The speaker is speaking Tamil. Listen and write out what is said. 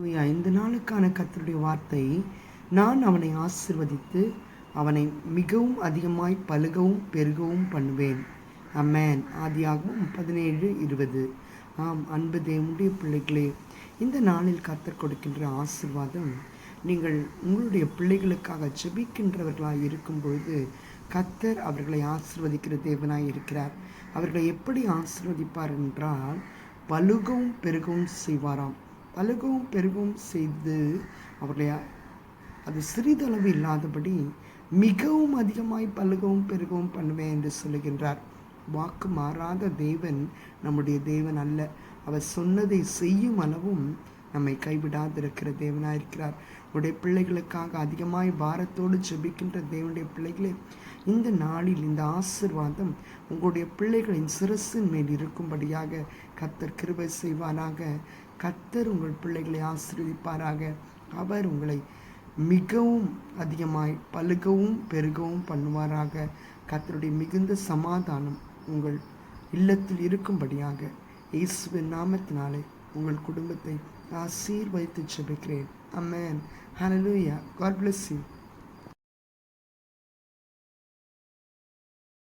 ஐந்து நாளுக்கான கத்தருடைய வார்த்தை நான் அவனை ஆசிர்வதித்து அவனை மிகவும் அதிகமாய் பழுகவும் பெருகவும் பண்ணுவேன். அம்மேன் ஆதியாகவும் பதினேழு இருபது. ஆம் அன்பு தேவனுடைய பிள்ளைகளே இந்த நாளில் கர்த்தர் கொடுக்கின்ற ஆசிர்வாதம் நீங்கள் உங்களுடைய பிள்ளைகளுக்காக ஜெபிக்கின்றவர்களாக இருக்கும் பொழுது கத்தர் அவர்களை ஆசிர்வதிக்கிற தேவனாய் இருக்கிறார். அவர்களை எப்படி ஆசிர்வதிப்பார் என்றால் பழுகவும் பெருகவும் செய்வாராம். பலகவும் பெருகவும் செய்து அவர்களை அது சிறிதளவு இல்லாதபடி மிகவும் அதிகமாய் பலுகவும் பெருகவும் பண்ணுவேன் என்று சொல்லுகின்றார். வாக்கு மாறாத தேவன் நம்முடைய தேவன் அல்ல. அவர் சொன்னதை செய்யும் அளவும் நம்மை கைவிடாதிருக்கிற தேவனாக இருக்கிறார். உடைய பிள்ளைகளுக்காக அதிகமாய் பாரத்தோடு ஜெபிக்கின்ற தேவனுடைய பிள்ளைகளே இந்த நாளில் இந்த ஆசிர்வாதம் உங்களுடைய பிள்ளைகளின் சிரசின் மேல் இருக்கும்படியாக கத்தர் கிருபை செய்வாராக. கத்தர் உங்கள் பிள்ளைகளை ஆசீர்வதிப்பாராக. அவர் உங்களை மிகவும் அதிகமாய் பழுகவும் பெருகவும் பண்ணுவாராக. கத்தருடைய மிகுந்த சமாதானம் உங்கள் இல்லத்தில் இருக்கும்படியாக இயேசுவின் நாமத்தினாலே உங்கள் குடும்பத்தை ஆசீர்வைத்து ஜெபிக்கிறேன் amen hallelujah God bless you